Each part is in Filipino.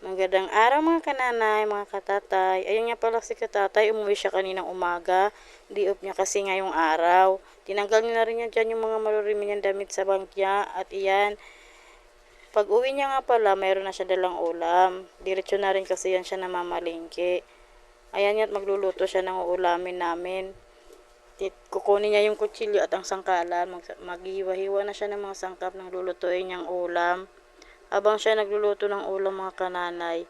Magandang araw mga kananay, mga katatay. Ayun nga pala si katatay, umuwi siya kaninang umaga. Di off niya kasi ngayong araw. Tinanggal niya na rin niya dyan yung mga marurimi niyang damit sa bangkya. At iyan, pag uwi niya nga pala, mayroon na siya dalang ulam. Diretso na rin kasi yan siya namamalingke. Ayan nga't magluluto siya ng ulamin namin. Kukunin niya yung kutsilyo at ang sangkalan. Mag maghiwa-hiwa na siya ng mga sangkap ng lulutuin niyang ulam. Habang siya nagluluto ng ulam mga kananay,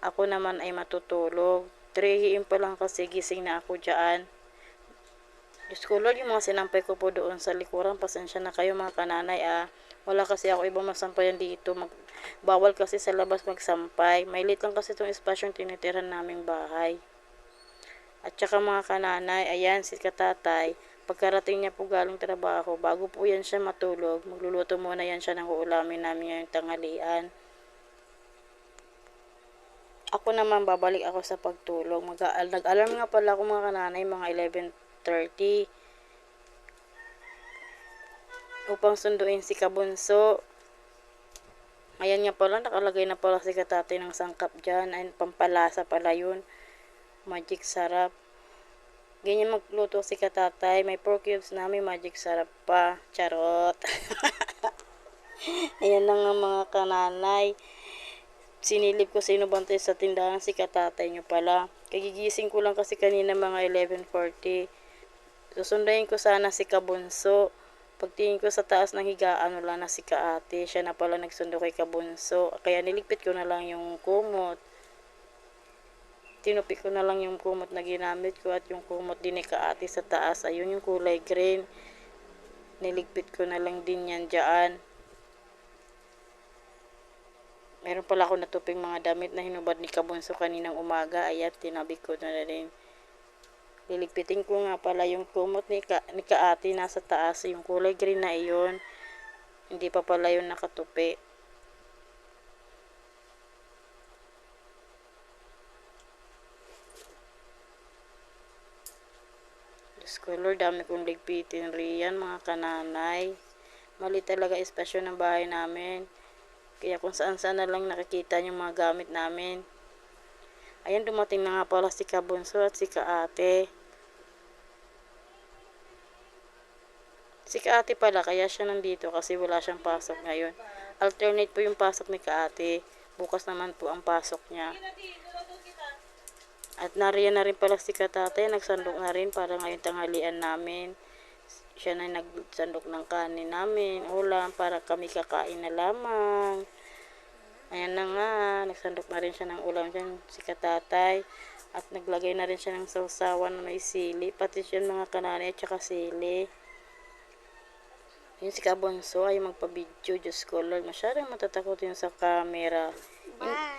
ako naman ay matutulog. 3 pa lang kasi gising na ako dyan. Diyos ko Lord, yung mga sinampay ko po doon sa likuran, pasensya na kayo mga kananay ah. Wala kasi ako ibang masampayan dito. Mag, bawal kasi sa labas magsampay. May lang kasi itong espasyong tinitirahan naming bahay. At saka mga kananay, ayan si katatay, pagkarating niya po galing trabaho, bago po yan siya matulog, magluluto muna yan siya ng uulamin namin ngayong tanghalian. Ako naman babalik ako sa pagtulog. Mag nag-alarm nga pala ako mga kananay, mga 11.30 upang sunduin si Kabunso. Ayan nga pala, nakalagay na pala si katatay ng sangkap dyan. Ayun, pampalasa pala yun. Magic sarap. Ganyan magluto si katatay. May pork cubes na may magic sarap pa. Charot. Ayan na nga mga kananay. Sinilip ko sino bantay sa tindahan si katatay nyo pala. Kagigising ko lang kasi kanina mga 11.40. Susundayin ko sana si Kabunso. Pagtingin ko sa taas ng higaan, wala na si kaate. Siya na pala nagsundo kay Kabunso. Kaya niligpit ko na lang yung kumot tinupi ko na lang yung kumot na ginamit ko at yung kumot din ni kaati sa taas. Ayun yung kulay green. Niligpit ko na lang din yan dyan. Meron pala ako natuping mga damit na hinubad ni Kabunso kaninang umaga. Ayan, tinabi ko na rin. Liligpitin ko nga pala yung kumot ni, ka, ni kaati nasa taas. Yung kulay green na iyon. Hindi pa pala yun nakatupi. Diyos ko Lord, dami kong ligpitin riyan mga kananay. Mali talaga espasyon ng bahay namin. Kaya kung saan saan na lang nakikita yung mga gamit namin. Ayan, dumating na nga pala si Kabunso at si Kaate. Si Kaate pala, kaya siya nandito kasi wala siyang pasok ngayon. Alternate po yung pasok ni Kaate. Bukas naman po ang pasok niya. At nariyan na rin pala si Katate, nagsandok na rin para ngayon tanghalian namin. Siya na nagsandok ng kanin namin, ulam, para kami kakain na lamang. Ayan na nga, nagsandok na rin siya ng ulam dyan, si Katatay. At naglagay na rin siya ng sausawan na may sili, pati siya mga kananay at saka sili. Yun si Kabonso ay magpa-video, Diyos ko Lord, masyadong matatakot yun sa camera. Bye.